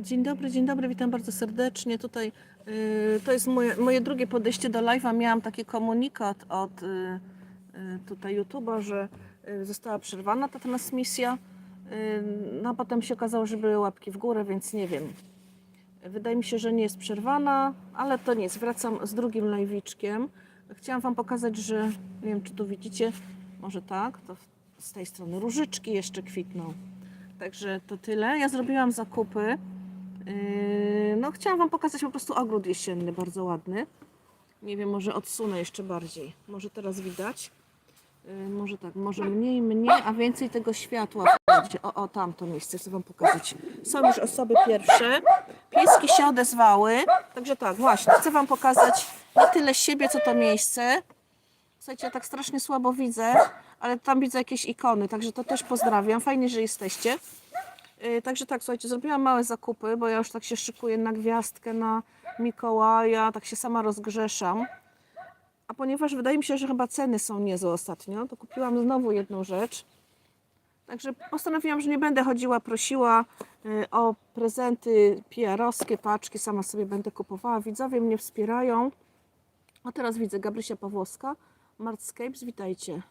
Dzień dobry, dzień dobry, witam bardzo serdecznie. Tutaj y, to jest moje, moje drugie podejście do live'a. Miałam taki komunikat od y, y, tutaj YouTube'a, że y, została przerwana ta transmisja. Y, no a potem się okazało, że były łapki w górę, więc nie wiem. Wydaje mi się, że nie jest przerwana, ale to nic. Wracam z drugim live'iczkiem. Chciałam Wam pokazać, że nie wiem, czy tu widzicie, może tak, to z tej strony różyczki jeszcze kwitną. Także to tyle. Ja zrobiłam zakupy. Yy, No, chciałam Wam pokazać po prostu ogród jesienny, bardzo ładny. Nie wiem, może odsunę jeszcze bardziej. Może teraz widać. Yy, Może tak, może mniej, mniej, a więcej tego światła. O, o, tamto miejsce chcę Wam pokazać. Są już osoby pierwsze. Pieski się odezwały. Także tak, właśnie, chcę Wam pokazać nie tyle siebie, co to miejsce. Słuchajcie, ja tak strasznie słabo widzę, ale tam widzę jakieś ikony, także to też pozdrawiam. Fajnie, że jesteście. Yy, Także tak, słuchajcie, zrobiłam małe zakupy, bo ja już tak się szykuję na gwiazdkę, na Mikołaja, tak się sama rozgrzeszam. A ponieważ wydaje mi się, że chyba ceny są niezłe ostatnio, to kupiłam znowu jedną rzecz. Także postanowiłam, że nie będę chodziła, prosiła y, o prezenty PR-owskie, paczki, sama sobie będę kupowała. Widzowie mnie wspierają. A teraz widzę Gabrysia Pawłowska, Martscapes, witajcie.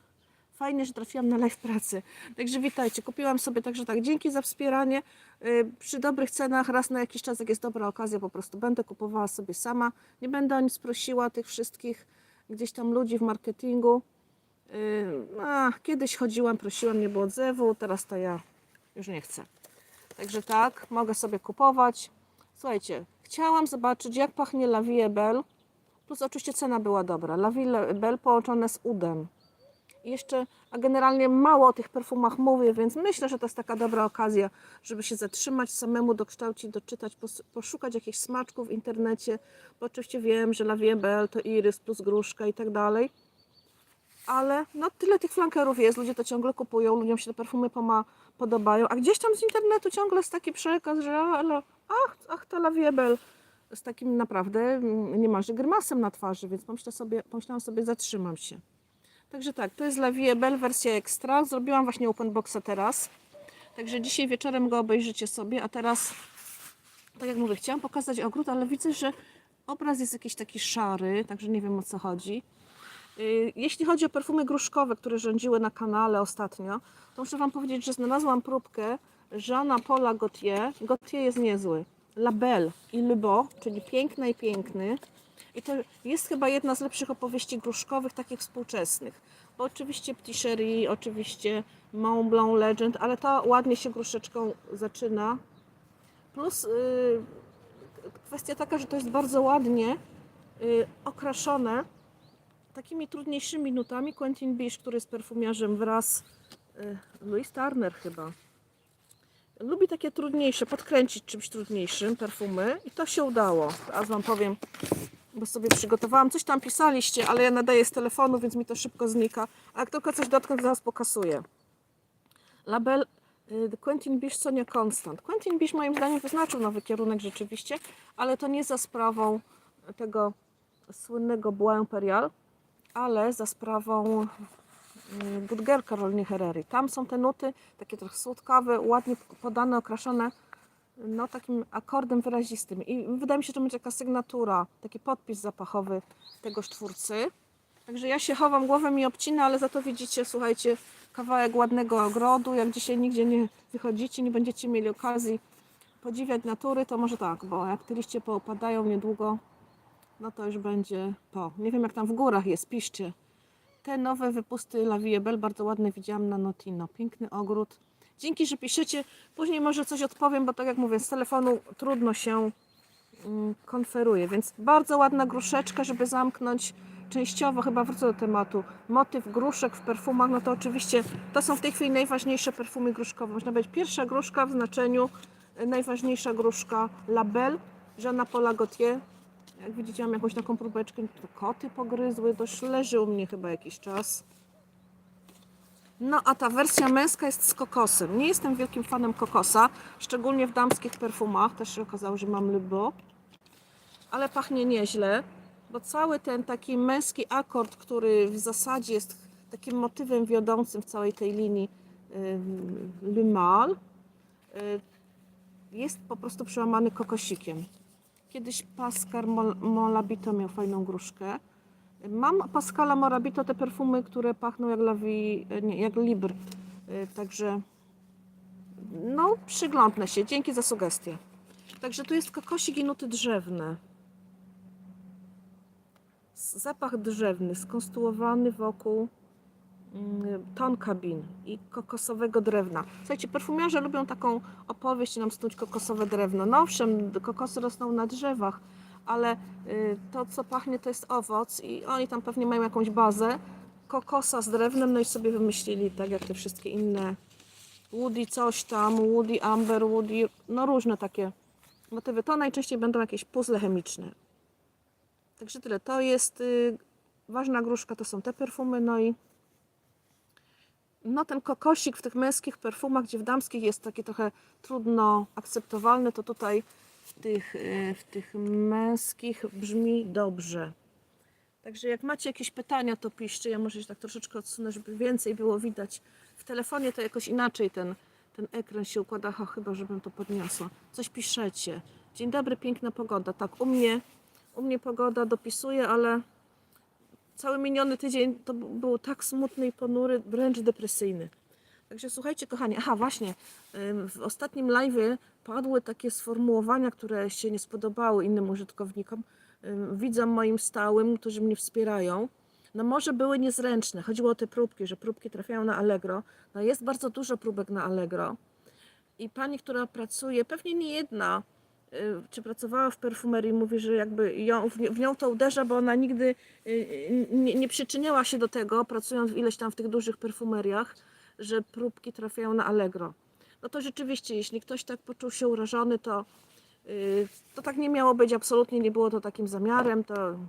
Fajnie, że trafiłam na live pracy. Także witajcie. Kupiłam sobie także tak. Dzięki za wspieranie. Yy, Przy dobrych cenach, raz na jakiś czas, jak jest dobra okazja, po prostu będę kupowała sobie sama. Nie będę o nic prosiła tych wszystkich gdzieś tam ludzi w marketingu. A, kiedyś chodziłam, prosiłam, nie było odzewu, teraz to ja już nie chcę. Także tak, mogę sobie kupować. Słuchajcie, chciałam zobaczyć, jak pachnie La Vie Belle. Plus oczywiście cena była dobra. La Vie Belle połączone z udem. Jeszcze, a generalnie mało o tych perfumach mówię, więc myślę, że to jest taka dobra okazja, żeby się zatrzymać, samemu dokształcić, doczytać, pos- poszukać jakichś smaczków w internecie, bo oczywiście wiem, że La Belle to iris plus gruszka i tak dalej. Ale no tyle tych flankerów jest, ludzie to ciągle kupują, ludziom się te perfumy poma podobają, a gdzieś tam z internetu ciągle jest taki przekaz, że ach, ach ta La Belle z takim naprawdę mm, niemalże grymasem na twarzy, więc pomyślę sobie, pomyślałam sobie, zatrzymam się. Także tak, to jest La Vie Belle wersja ekstra. Zrobiłam właśnie open boxa teraz. Także dzisiaj wieczorem go obejrzycie sobie, a teraz, tak jak mówię, chciałam pokazać ogród, ale widzę, że obraz jest jakiś taki szary, także nie wiem o co chodzi. Yy, Jeśli chodzi o perfumy gruszkowe, które rządziły na kanale ostatnio, to muszę Wam powiedzieć, że znalazłam próbkę Jeana Paula Gaultier. Gaultier jest niezły. La Belle i Le Beau, czyli piękna i piękny. I to jest chyba jedna z lepszych opowieści gruszkowych, takich współczesnych. Bo oczywiście Petit Chéri, oczywiście Mont Blanc Legend, ale ta ładnie się gruszeczką zaczyna. Plus yy, kwestia taka, że to jest bardzo ładnie yy, okraszone takimi trudniejszymi nutami. Quentin Bish, który jest perfumiarzem wraz yy, Louis Turner chyba. Lubi takie trudniejsze, podkręcić czymś trudniejszym perfumy i to się udało. Teraz Wam powiem, bo sobie przygotowałam. Coś tam pisaliście, ale ja nadaję z telefonu, więc mi to szybko znika. A jak tylko coś dotknę, zaraz pokasuję. Label y, Quentin Bish, Sonia Constant. Quentin Bish moim zdaniem wyznaczył nowy kierunek rzeczywiście, ale to nie za sprawą tego słynnego Bois Imperial, ale za sprawą y, Good Girl Caroliny Herreri. Tam są te nuty, takie trochę słodkawe, ładnie podane, okraszone no, takim akordem wyrazistym. I wydaje mi się, że to będzie taka sygnatura, taki podpis zapachowy tegoż twórcy. Także ja się chowam, głowę mi obcina, ale za to widzicie, słuchajcie, kawałek ładnego ogrodu. Jak dzisiaj nigdzie nie wychodzicie, nie będziecie mieli okazji podziwiać natury, to może tak, bo jak te liście poopadają niedługo, no to już będzie po. Nie wiem jak tam w górach jest, piszcie. Te nowe wypusty La Vie Belle bardzo ładne widziałam na Notino. Piękny ogród. Dzięki, że piszecie. Później może coś odpowiem, bo tak jak mówię, z telefonu trudno się mm, konferuje, więc bardzo ładna gruszeczka, żeby zamknąć częściowo, chyba wrócę do tematu, motyw gruszek w perfumach, no to oczywiście to są w tej chwili najważniejsze perfumy gruszkowe. Można powiedzieć pierwsza gruszka w znaczeniu y, najważniejsza gruszka Label, Jeana Paula Gaultier. Jak widzicie, mam jakąś taką próbeczkę, to koty pogryzły, dość leży u mnie chyba jakiś czas. No a ta wersja męska jest z kokosem. Nie jestem wielkim fanem kokosa, szczególnie w damskich perfumach. Też się okazało, że mam Lybo. Ale pachnie nieźle, bo cały ten taki męski akord, który w zasadzie jest takim motywem wiodącym w całej tej linii yy, Le Mal, yy, jest po prostu przełamany kokosikiem. Kiedyś Pascal Mol- Molabito miał fajną gruszkę. Mam Pascala Morabito te perfumy, które pachną jak, lawi, nie, jak Libr. Y, Także no, przyglądnę się. Dzięki za sugestię. Także tu jest kokosik i nuty drzewne. Zapach drzewny, skonstruowany wokół ton kabin i kokosowego drewna. Słuchajcie, perfumiarze lubią taką opowieść nam snuć kokosowe drewno. No owszem, kokosy rosną na drzewach, ale y, to, co pachnie, to jest owoc i oni tam pewnie mają jakąś bazę kokosa z drewnem, no i sobie wymyślili, tak jak te wszystkie inne Woody coś tam, Woody Amber, Woody, no różne takie motywy. To najczęściej będą jakieś puzzle chemiczne. Także tyle. To jest y, ważna gruszka, to są te perfumy, no i no ten kokosik w tych męskich perfumach, gdzie w damskich jest taki trochę trudno akceptowalny, to tutaj w tych, y, w tych męskich brzmi dobrze. Także jak macie jakieś pytania, to piszcie. Ja może się tak troszeczkę odsunę, żeby więcej było widać. W telefonie to jakoś inaczej ten, ten ekran się układa, ha, chyba żebym to podniosła. Coś piszecie. Dzień dobry, piękna pogoda. Tak, u mnie, u mnie pogoda dopisuje, ale cały miniony tydzień to był tak smutny i ponury, wręcz depresyjny. Także słuchajcie, kochani, aha, właśnie, w ostatnim live'ie padły takie sformułowania, które się nie spodobały innym użytkownikom, widzom moim stałym, którzy mnie wspierają. No może były niezręczne. Chodziło o te próbki, że próbki trafiają na Allegro. No jest bardzo dużo próbek na Allegro. I pani, która pracuje, pewnie nie jedna, czy pracowała w perfumerii, mówi, że jakby ją, w, ni- w nią to uderza, bo ona nigdy y, nie, nie przyczyniała się do tego, pracując w ileś tam w tych dużych perfumeriach, że próbki trafiają na Allegro. No to rzeczywiście, jeśli ktoś tak poczuł się urażony, to, y, to tak nie miało być, absolutnie nie było to takim zamiarem, to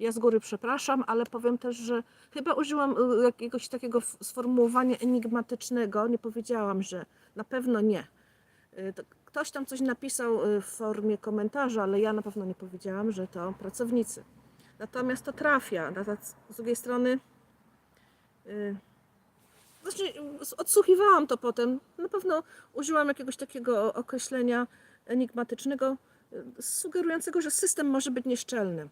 ja z góry przepraszam, ale powiem też, że chyba użyłam y, jakiegoś takiego sformułowania enigmatycznego, nie powiedziałam, że na pewno nie. To Ktoś tam coś napisał y, w formie komentarza, ale ja na pewno nie powiedziałam, że to pracownicy. Natomiast to trafia. Z drugiej strony, znaczy, odsłuchiwałam to potem. Na pewno użyłam jakiegoś takiego określenia enigmatycznego, y, sugerującego, że system może być nieszczelny.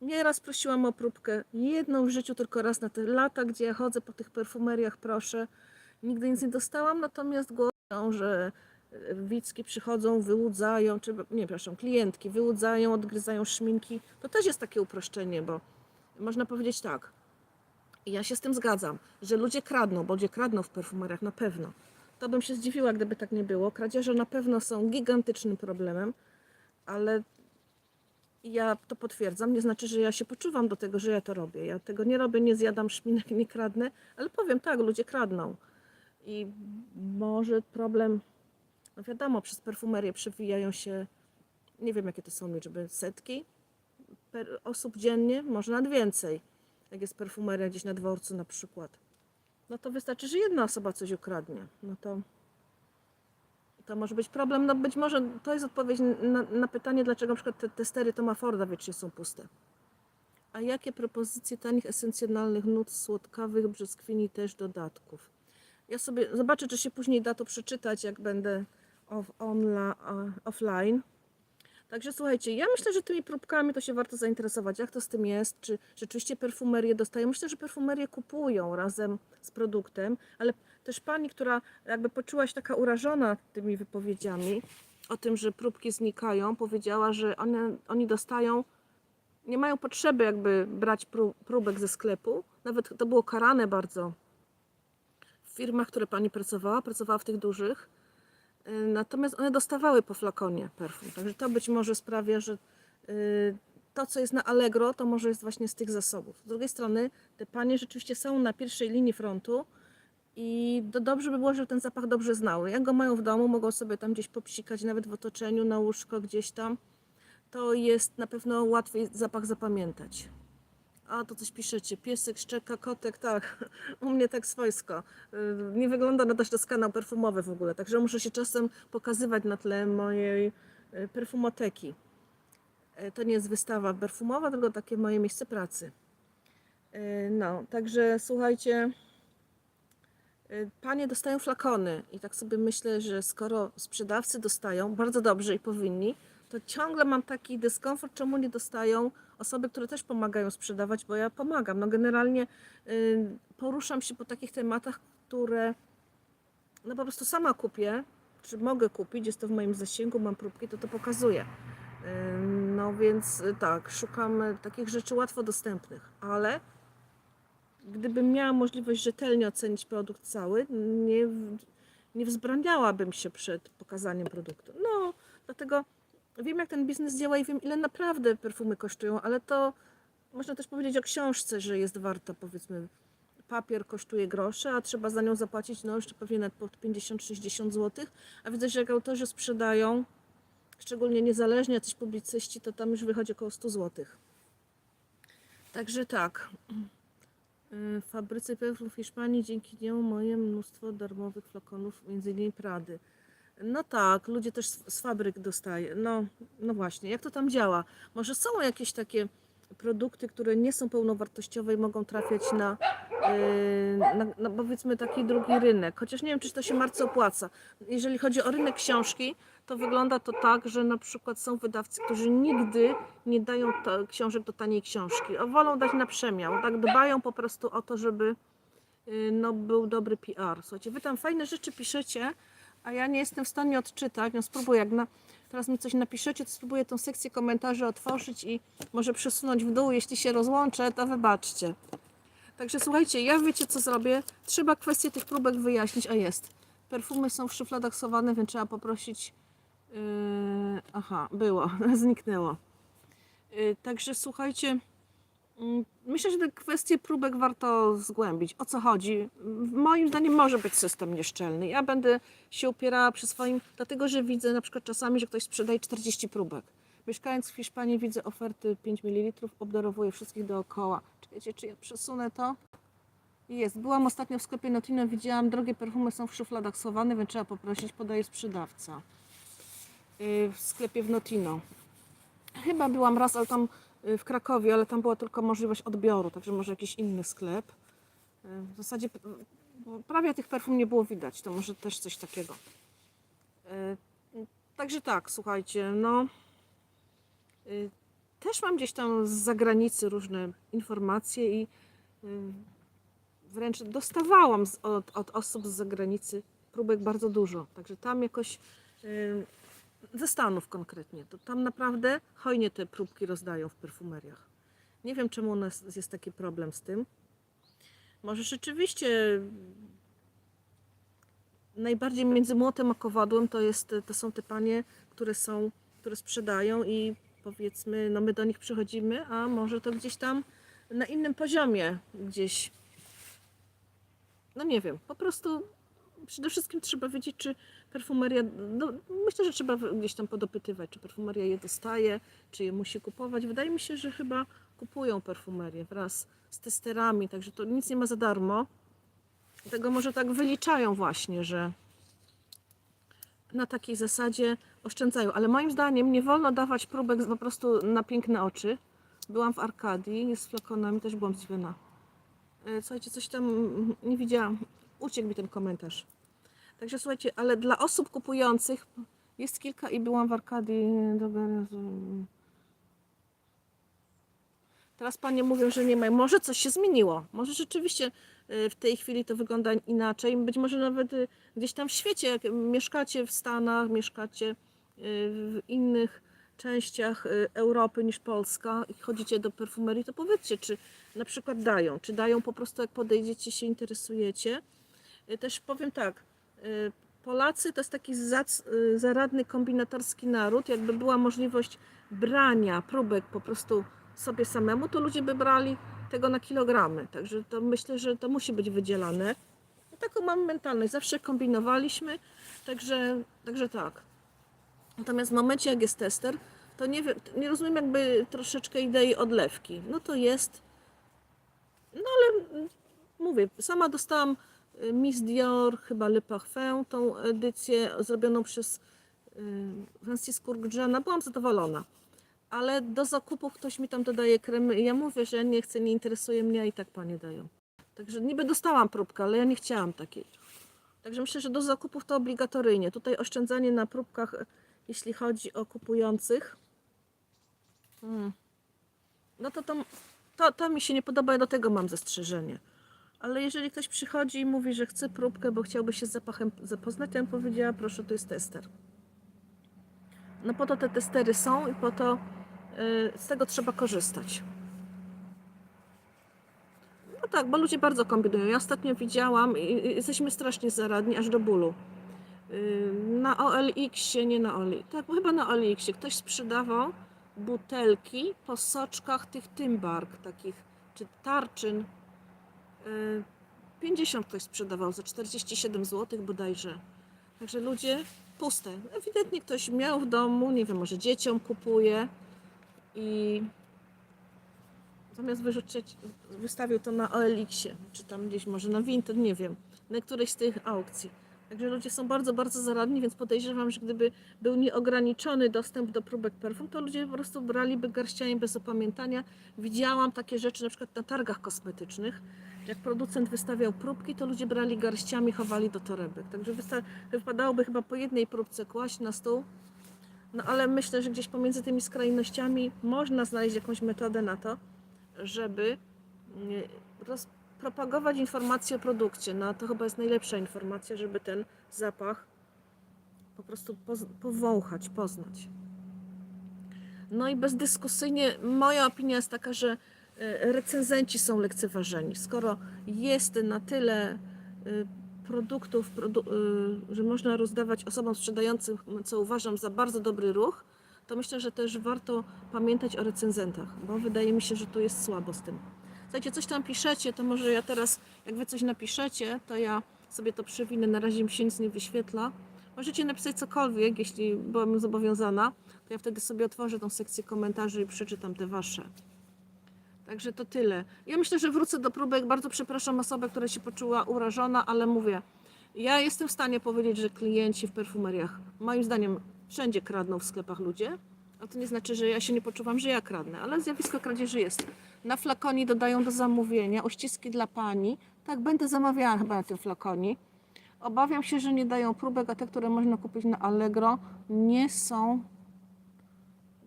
Nieraz prosiłam o próbkę, jedną w życiu, tylko raz na te lata, gdzie ja chodzę po tych perfumeriach, proszę. Nigdy nic nie dostałam, natomiast głoszą, że widzki przychodzą, wyłudzają, czy nie, przepraszam, klientki wyłudzają, odgryzają szminki. To też jest takie uproszczenie, bo można powiedzieć tak. Ja się z tym zgadzam, że ludzie kradną, bo ludzie kradną w perfumeriach na pewno. To bym się zdziwiła, gdyby tak nie było. Kradzieże na pewno są gigantycznym problemem, ale ja to potwierdzam. Nie znaczy, że ja się poczuwam do tego, że ja to robię. Ja tego nie robię, nie zjadam szminek, nie kradnę, ale powiem tak, ludzie kradną. I może problem, no wiadomo, przez perfumerię przewijają się, nie wiem jakie to są liczby, setki osób dziennie, może nawet więcej. Jak jest perfumeria gdzieś na dworcu na przykład. No to wystarczy, że jedna osoba coś ukradnie. No to to może być problem. No być może to jest odpowiedź na, na pytanie, dlaczego na przykład te testery Toma Forda wiecznie są puste. A jakie propozycje tanich esencjonalnych nut słodkawych, brzoskwini też dodatków? Ja sobie zobaczę, czy się później da to przeczytać, jak będę off, onla, a- offline. Także słuchajcie, ja myślę, że tymi próbkami to się warto zainteresować, jak to z tym jest, czy rzeczywiście perfumerie dostają. Myślę, że perfumerie kupują razem z produktem, ale też pani, która jakby poczuła się taka urażona tymi wypowiedziami o tym, że próbki znikają, powiedziała, że one, oni dostają, nie mają potrzeby jakby brać pró- próbek ze sklepu. Nawet to było karane bardzo w firmach, które pani pracowała, pracowała w tych dużych. Y, Natomiast one dostawały po flakonie perfum. Także to być może sprawia, że y, to, co jest na Allegro, to może jest właśnie z tych zasobów. Z drugiej strony, te panie rzeczywiście są na pierwszej linii frontu i do, dobrze by było, żeby ten zapach dobrze znały. Jak go mają w domu, mogą sobie tam gdzieś popsikać, nawet w otoczeniu, na łóżko gdzieś tam. To jest na pewno łatwiej zapach zapamiętać. A, to coś piszecie. Piesek, szczeka, kotek, tak. U mnie tak swojsko. Y, Nie wygląda na to, że to jest kanał perfumowy w ogóle, także muszę się czasem pokazywać na tle mojej y, perfumoteki. Y, To nie jest wystawa perfumowa, tylko takie moje miejsce pracy. No, także słuchajcie, panie dostają flakony i tak sobie myślę, że skoro sprzedawcy dostają, bardzo dobrze i powinni, to ciągle mam taki dyskomfort, czemu nie dostają osoby, które też pomagają sprzedawać, bo ja pomagam. No generalnie y, poruszam się po takich tematach, które no po prostu sama kupię, czy mogę kupić, jest to w moim zasięgu, mam próbki, to to pokazuję. Ym, No więc y, tak, szukam y, takich rzeczy łatwo dostępnych, ale gdybym miała możliwość rzetelnie ocenić produkt cały, nie, nie wzbraniałabym się przed pokazaniem produktu. No, dlatego wiem, jak ten biznes działa i wiem, ile naprawdę perfumy kosztują, ale to można też powiedzieć o książce, że jest warta, powiedzmy, papier kosztuje grosze, a trzeba za nią zapłacić, no jeszcze pewnie nawet po 50-60 zł, a widzę, że jak autorzy sprzedają, szczególnie niezależnie, jacyś publicyści, to tam już wychodzi około 100 zł. Także tak. Y, W fabryce perfum w Hiszpanii dzięki niemu moje mnóstwo darmowych flakonów, innymi Prady. No tak, ludzie też z fabryk dostają. No, no właśnie, jak to tam działa? Może są jakieś takie produkty, które nie są pełnowartościowe i mogą trafiać na, yy, na, na powiedzmy taki drugi rynek. Chociaż nie wiem, czy to się bardzo opłaca. Jeżeli chodzi o rynek książki, to wygląda to tak, że na przykład są wydawcy, którzy nigdy nie dają ta, książek do taniej książki, a wolą dać na przemiał. Tak dbają po prostu o to, żeby yy, no, był dobry PR. Słuchajcie, wy tam fajne rzeczy piszecie, a ja nie jestem w stanie odczytać. No spróbuję, jak na, teraz mi coś napiszecie, to spróbuję tą sekcję komentarzy otworzyć i może przesunąć w dół. Jeśli się rozłączę, to wybaczcie. Także słuchajcie, ja wiecie co zrobię? Trzeba kwestię tych próbek wyjaśnić, a jest. Perfumy są w szufladach schowane, więc trzeba poprosić. Yy, aha, było, zniknęło. Yy, także słuchajcie, myślę, że te kwestie próbek warto zgłębić. O co chodzi? Moim zdaniem może być system nieszczelny. Ja będę się upierała przy swoim, dlatego że widzę na przykład czasami, że ktoś sprzedaje 40 próbek. Mieszkając w Hiszpanii widzę oferty 5 ml, obdarowuję wszystkich dookoła. Czekajcie, czy ja przesunę to? Jest. Byłam ostatnio w sklepie Notino, widziałam, drogie perfumy są w szufladach schowane, więc trzeba poprosić, podaje sprzedawca. Yy, W sklepie w Notino. Chyba byłam raz, ale tam w Krakowie, ale tam była tylko możliwość odbioru, także może jakiś inny sklep. Yy, W zasadzie bo prawie tych perfum nie było widać, to może też coś takiego. Także tak, słuchajcie, no. Też mam gdzieś tam z zagranicy różne informacje i wręcz dostawałam od, od osób z zagranicy próbek bardzo dużo. Także tam jakoś ze Stanów konkretnie, to tam naprawdę hojnie te próbki rozdają w perfumeriach. Nie wiem, czemu u nas jest taki problem z tym. Może rzeczywiście najbardziej między młotem a kowadłem to, jest, to są te panie, które są, które sprzedają i powiedzmy, no my do nich przychodzimy, a może to gdzieś tam na innym poziomie gdzieś. No nie wiem, po prostu przede wszystkim trzeba wiedzieć, czy perfumeria, no myślę, że trzeba gdzieś tam podopytywać, czy perfumeria je dostaje, czy je musi kupować. Wydaje mi się, że chyba kupują perfumerię wraz z testerami, także to nic nie ma za darmo. Dlatego może tak wyliczają właśnie, że na takiej zasadzie oszczędzają. Ale moim zdaniem nie wolno dawać próbek po prostu na piękne oczy. Byłam w Arkadii z flakonami, też byłam zdziwiona. E, Słuchajcie, coś tam nie widziałam. Uciekł mi ten komentarz. Także słuchajcie, ale dla osób kupujących jest kilka i byłam w Arkadii. Dobra. Teraz panie mówią, że nie ma. Może coś się zmieniło. Może rzeczywiście y, w tej chwili to wygląda inaczej. Być może nawet y, gdzieś tam w świecie, jak mieszkacie w Stanach, mieszkacie y, w innych częściach Europy niż Polska i chodzicie do perfumerii, to powiedzcie, czy na przykład dają, czy dają po prostu jak podejdziecie, się interesujecie. Y, Też powiem tak, y, Polacy to jest taki zac, y, zaradny kombinatorski naród. Jakby była możliwość brania próbek po prostu sobie samemu, to ludzie by brali tego na kilogramy. Także to myślę, że to musi być wydzielane. Taką mam mentalność. Zawsze kombinowaliśmy, także, także tak. Natomiast w momencie, jak jest tester, to nie, nie rozumiem jakby troszeczkę idei odlewki. No to jest. No ale mm, mówię, sama dostałam Miss Dior, chyba Le Parfum, tą edycję zrobioną przez y, Francis Kurgdżana. Byłam zadowolona. Ale do zakupów ktoś mi tam dodaje kremy i ja mówię, że nie chcę, nie interesuje mnie, a i tak panie dają. Także niby dostałam próbkę, ale ja nie chciałam takiej. Także myślę, że do zakupów to obligatoryjnie. Tutaj oszczędzanie na próbkach, jeśli chodzi o kupujących. Hmm. No to, to, to, to mi się nie podoba, ja do tego mam zastrzeżenie. Ale jeżeli ktoś przychodzi i mówi, że chce próbkę, bo chciałby się z zapachem zapoznać, to ja bym powiedziała, proszę, to jest tester. No po to te testery są i po to y, z tego trzeba korzystać. No tak, bo ludzie bardzo kombinują. Ja ostatnio widziałam i jesteśmy strasznie zaradni, aż do bólu. Y, Na OLX-ie, nie na OLX, tak, chyba na OLX-ie ktoś sprzedawał butelki po soczkach tych Tymbark, takich, czy tarczyn. Y, 50 ktoś sprzedawał za 47 zł bodajże. Także ludzie puste. Ewidentnie ktoś miał w domu, nie wiem, może dzieciom kupuje i zamiast wyrzucić, wystawił to na OLX-ie, czy tam gdzieś może na Vinted, nie wiem, na którejś z tych aukcji. Także ludzie są bardzo, bardzo zaradni, więc podejrzewam, że gdyby był nieograniczony dostęp do próbek perfum, to ludzie po prostu braliby garściami bez opamiętania. Widziałam takie rzeczy na przykład na targach kosmetycznych, jak producent wystawiał próbki, to ludzie brali garściami, chowali do torebek. Także wypadałoby chyba po jednej próbce kłaść na stół. No ale myślę, że gdzieś pomiędzy tymi skrajnościami można znaleźć jakąś metodę na to, żeby mm, rozpropagować informacje o produkcie. No to chyba jest najlepsza informacja, żeby ten zapach po prostu powąchać, poznać. No i bezdyskusyjnie moja opinia jest taka, że recenzenci są lekceważeni. Skoro jest na tyle e, produktów, produ- e, że można rozdawać osobom sprzedającym, co uważam za bardzo dobry ruch, to myślę, że też warto pamiętać o recenzentach, bo wydaje mi się, że tu jest słabo z tym. Słuchajcie, coś tam piszecie, to może ja teraz, jak wy coś napiszecie, to ja sobie to przewinę, na razie mi się nic nie wyświetla. Możecie napisać cokolwiek, jeśli byłam zobowiązana, to ja wtedy sobie otworzę tą sekcję komentarzy i przeczytam te wasze. Także to tyle. Ja myślę, że wrócę do próbek. Bardzo przepraszam osobę, która się poczuła urażona, ale mówię, ja jestem w stanie powiedzieć, że klienci w perfumeriach, moim zdaniem, wszędzie kradną w sklepach ludzie. A to nie znaczy, że ja się nie poczuwam, że ja kradnę, ale zjawisko kradzieży jest. Na flakonie dodają do zamówienia uściski dla pani. Tak, będę zamawiała chyba na tym flakonie. Obawiam się, że nie dają próbek, a te, które można kupić na Allegro, nie są.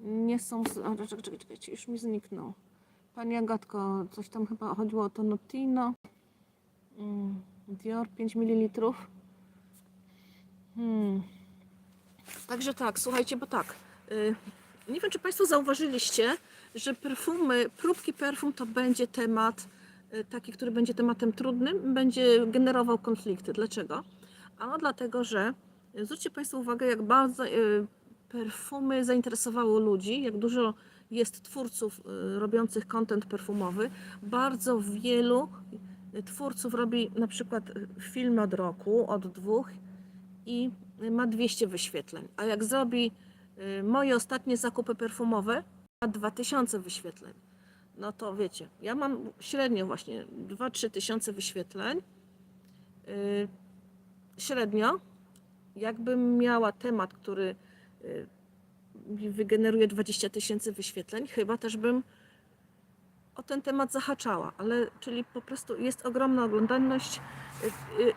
Nie są. Czekaj, czekaj, czekajcie, już mi zniknął. Pani Agatko, coś tam chyba chodziło o to Notino. Mm, Dior 5 ml. Hmm. Także tak, słuchajcie, bo tak. y, nie wiem, czy Państwo zauważyliście, że perfumy, próbki perfum to będzie temat y, taki, który będzie tematem trudnym, będzie generował konflikty. Dlaczego? Ano dlatego, że y, zwróćcie Państwo uwagę, jak bardzo perfumy zainteresowały ludzi, jak dużo jest twórców y, robiących content perfumowy. Bardzo wielu y, twórców robi na przykład y, filmy od roku, od dwóch i ma 200 wyświetleń. A jak zrobi moje ostatnie zakupy perfumowe, ma 2000 wyświetleń. No to wiecie, ja mam średnio właśnie 2-3 tysiące wyświetleń. Średnio, jakbym miała temat, który wygeneruje 20 tysięcy wyświetleń, chyba też bym o ten temat zahaczała, ale czyli po prostu jest ogromna oglądalność. Y, y,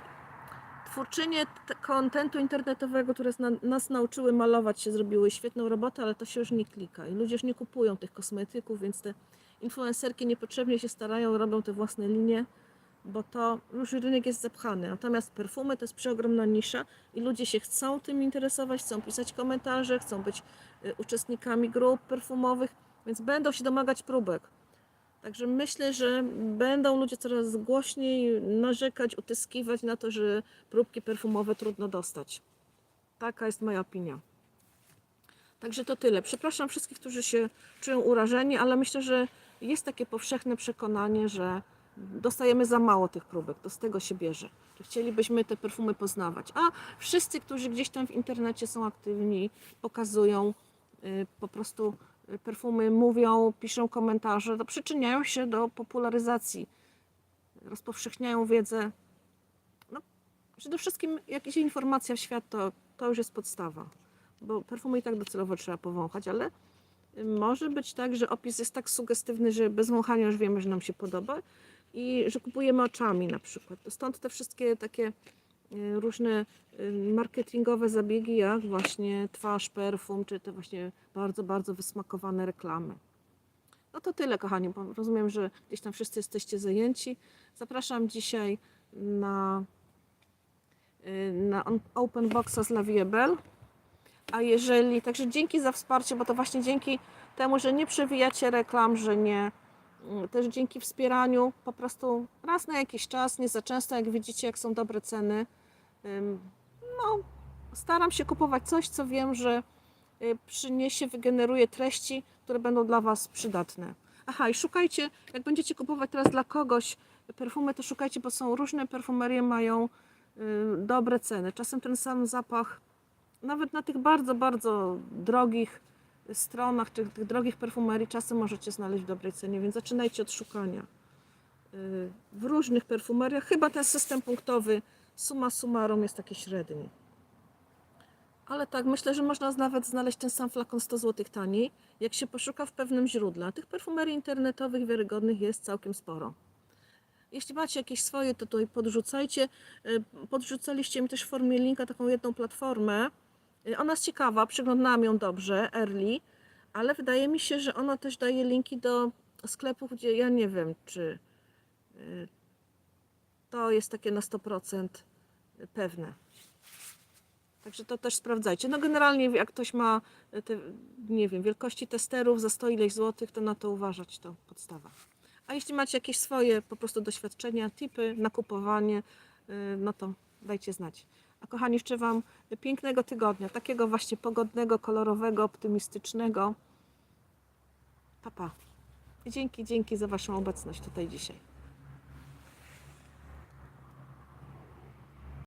Twórczynie kontentu internetowego, które na, nas nauczyły malować się, zrobiły świetną robotę, ale to się już nie klika i ludzie już nie kupują tych kosmetyków, więc te influencerki niepotrzebnie się starają, robią te własne linie, bo to już rynek jest zapchany. Natomiast perfumy to jest przeogromna nisza i ludzie się chcą tym interesować, chcą pisać komentarze, chcą być y, uczestnikami grup perfumowych, więc będą się domagać próbek. Także myślę, że będą ludzie coraz głośniej narzekać, utyskiwać na to, że próbki perfumowe trudno dostać. Taka jest moja opinia. Także to tyle. Przepraszam wszystkich, którzy się czują urażeni, ale myślę, że jest takie powszechne przekonanie, że dostajemy za mało tych próbek. To z tego się bierze. Chcielibyśmy te perfumy poznawać. A wszyscy, którzy gdzieś tam w internecie są aktywni, pokazują y, po prostu y, perfumy, mówią, piszą komentarze, to przyczyniają się do popularyzacji, rozpowszechniają wiedzę. No, przede wszystkim jakieś informacja w świat to, to już jest podstawa, bo perfumy i tak docelowo trzeba powąchać, ale y, może być tak, że opis jest tak sugestywny, że bez wąchania już wiemy, że nam się podoba i że kupujemy oczami na przykład. Stąd te wszystkie takie y, różne y, marketingowe zabiegi, jak właśnie twarz, perfum, czy te właśnie bardzo, bardzo wysmakowane reklamy. No to tyle, kochani, bo rozumiem, że gdzieś tam wszyscy jesteście zajęci. Zapraszam dzisiaj na, y, na Open Boxa z Laviebel. A jeżeli, także dzięki za wsparcie, bo to właśnie dzięki temu, że nie przewijacie reklam, że nie, też dzięki wspieraniu, po prostu raz na jakiś czas, nie za często, jak widzicie, jak są dobre ceny, no, staram się kupować coś, co wiem, że y, przyniesie, wygeneruje treści, które będą dla Was przydatne. Aha, i szukajcie, jak będziecie kupować teraz dla kogoś perfumy, to szukajcie, bo są różne perfumerie, mają y, dobre ceny. Czasem ten sam zapach, nawet na tych bardzo, bardzo drogich stronach, czy tych drogich perfumerii, czasem możecie znaleźć w dobrej cenie, więc zaczynajcie od szukania. Y, W różnych perfumeriach, chyba ten system punktowy summa summarum jest taki średni. Ale tak, myślę, że można nawet znaleźć ten sam flakon 100 zł taniej, jak się poszuka w pewnym źródle. Tych perfumerii internetowych wiarygodnych jest całkiem sporo. Jeśli macie jakieś swoje, to tutaj podrzucajcie. Y, Podrzucaliście mi też w formie linka taką jedną platformę. Y, Ona jest ciekawa, przeglądałam ją dobrze, early, ale wydaje mi się, że ona też daje linki do sklepów, gdzie ja nie wiem, czy y, to jest takie na 100% pewne. Także to też sprawdzajcie. No generalnie jak ktoś ma y, te, nie wiem, wielkości testerów za 100 ileś złotych, to na to uważać to podstawa. A jeśli macie jakieś swoje po prostu doświadczenia, tipy, nakupowanie, y, no to dajcie znać. A kochani, życzę Wam pięknego tygodnia, takiego właśnie pogodnego, kolorowego, optymistycznego. Pa, pa. Dzięki, dzięki za Waszą obecność tutaj dzisiaj.